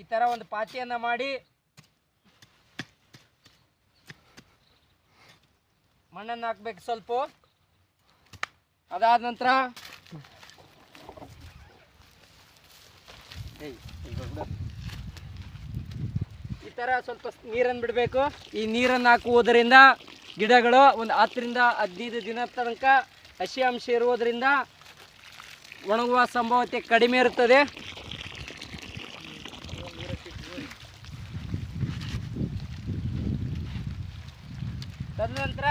ಈ ಥರ ಒಂದು ಪಾತಿಯನ್ನ ಮಾಡಿ ಮಣ್ಣನ್ನು ಹಾಕ್ಬೇಕು ಸ್ವಲ್ಪ. ಅದಾದ ನಂತರ ಈ ಥರ ಸ್ವಲ್ಪ ನೀರನ್ನು ಬಿಡಬೇಕು. ಈ ನೀರನ್ನು ಹಾಕುವುದರಿಂದ ಗಿಡಗಳು ಒಂದು ಹತ್ತರಿಂದ ಹದಿನೈದು ದಿನ ತನಕ ಹಸಿ ಅಂಶ ಇರುವುದರಿಂದ ಒಣಗುವ ಸಂಭವತೆ ಕಡಿಮೆ ಇರುತ್ತದೆ. ತದನಂತರ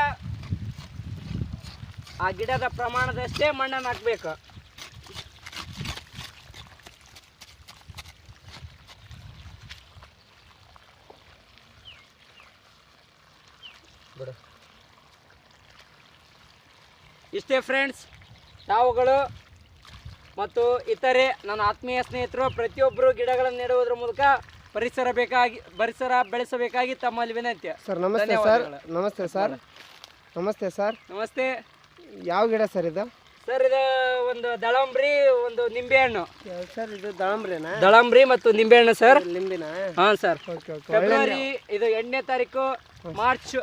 ಆ ಗಿಡದ ಪ್ರಮಾಣದಷ್ಟೇ ಮಣ್ಣನ್ನು ಹಾಕಬೇಕು. ಇಷ್ಟೇ ಫ್ರೆಂಡ್ಸ್ ತಾವುಗಳು ಮತ್ತು ಇತರೆ ನನ್ನ ಆತ್ಮೀಯ ಸ್ನೇಹಿತರು ಪ್ರತಿಯೊಬ್ಬರು ಗಿಡಗಳನ್ನು ನೆಡುವುದರ ಮೂಲಕ ಪರಿಸರ ಬೇಕಾಗಿ ಪರಿಸರ ಬೆಳೆಸಬೇಕಾಗಿ ತಮ್ಮಲ್ಲಿ ವಿನಂತಿ. ಸರ್ ನಮಸ್ತೆ ಸರ್. ಧನ್ಯವಾದಗಳು. ನಮಸ್ತೆ ಸರ್. ನಮಸ್ತೆ ಸರ್. ನಮಸ್ತೆ. ಯಾವ ಗಿಡ ಸರ್ ಇದು? ಸರ್ ಇದು ಒಂದು ದಳಂಬ್ರಿ ಒಂದು ನಿಂಬೆಹಣ್ಣು. ಸರ್ ಇದು ದಾಳಂಬ್ರಿನಾ? ದಳಂಬ್ರಿ ಮತ್ತು ನಿಂಬೆಹಣ್ಣು ಸರ್. ಲಿಂಬಿನ? ಹಾಂ ಸರ್. Okay okay. ಫೆಬ್ರವರಿ ಇದು ಎಂಟನೇ ತಾರೀಕು ಮಾರ್ಚ್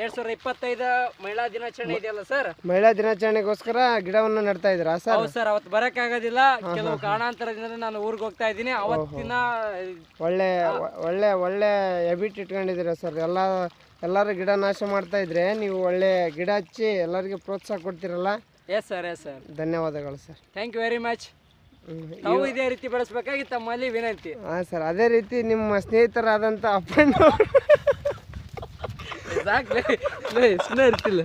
ಎರಡ್ ಸಾವಿರದ ಇಪ್ಪತ್ತೈದು ಮಹಿಳಾ ದಿನಾಚರಣೆ ಇದೆಯಲ್ಲ ಸರ್? ಮಹಿಳಾ ದಿನಾಚರಣೆಗೋಸ್ಕರ ಗಿಡವನ್ನು ನಡ್ತಾ ಇದ್ರ ಸರ್? ಹೌದು ಸರ್ ಅವತ್ತು ಬರಕ್ಕಾಗೋದಿಲ್ಲ. ಕೆಲವು ಕಾರಣಾಂತರದಿಂದ ನಾನು ಊರಿಗೆ ಹೋಗ್ತಾ ಇದ್ದೀನಿ. ಅವತ್ತಿನ ಒಳ್ಳೆ ಒಳ್ಳೆ ಒಳ್ಳೆ ಹೆಬಿಟ್ ಇಟ್ಕೊಂಡಿದ್ದೀರಾ ಸರ್? ಎಲ್ಲ ಎಲ್ಲರೂ ಗಿಡ ನಾಶ ಮಾಡ್ತಾ ಇದ್ರೆ ನೀವು ಒಳ್ಳೆ ಗಿಡ ಹಚ್ಚಿ ಎಲ್ಲರಿಗೆ ಪ್ರೋತ್ಸಾಹ ಕೊಡ್ತೀರಲ್ಲ? ಎಸ್ ಸರ್ ಎಸ್ ಸರ್ ಧನ್ಯವಾದಗಳು sir. Thank you very much ನಾವು ಇದೇ ರೀತಿ ಬೆಳೆಸ್ಬೇಕಾಗಿ ತಮ್ಮಲ್ಲಿ ವಿನಂತಿ. ಹಾಂ ಸರ್ ಅದೇ ರೀತಿ ನಿಮ್ಮ ಸ್ನೇಹಿತರಾದಂಥ ಅಪ್ಪಣ್ಣ ಸಾಕ್ಲೆ ಸುಮ್ಮನೆ ಇರ್ತಿಲ್ಲ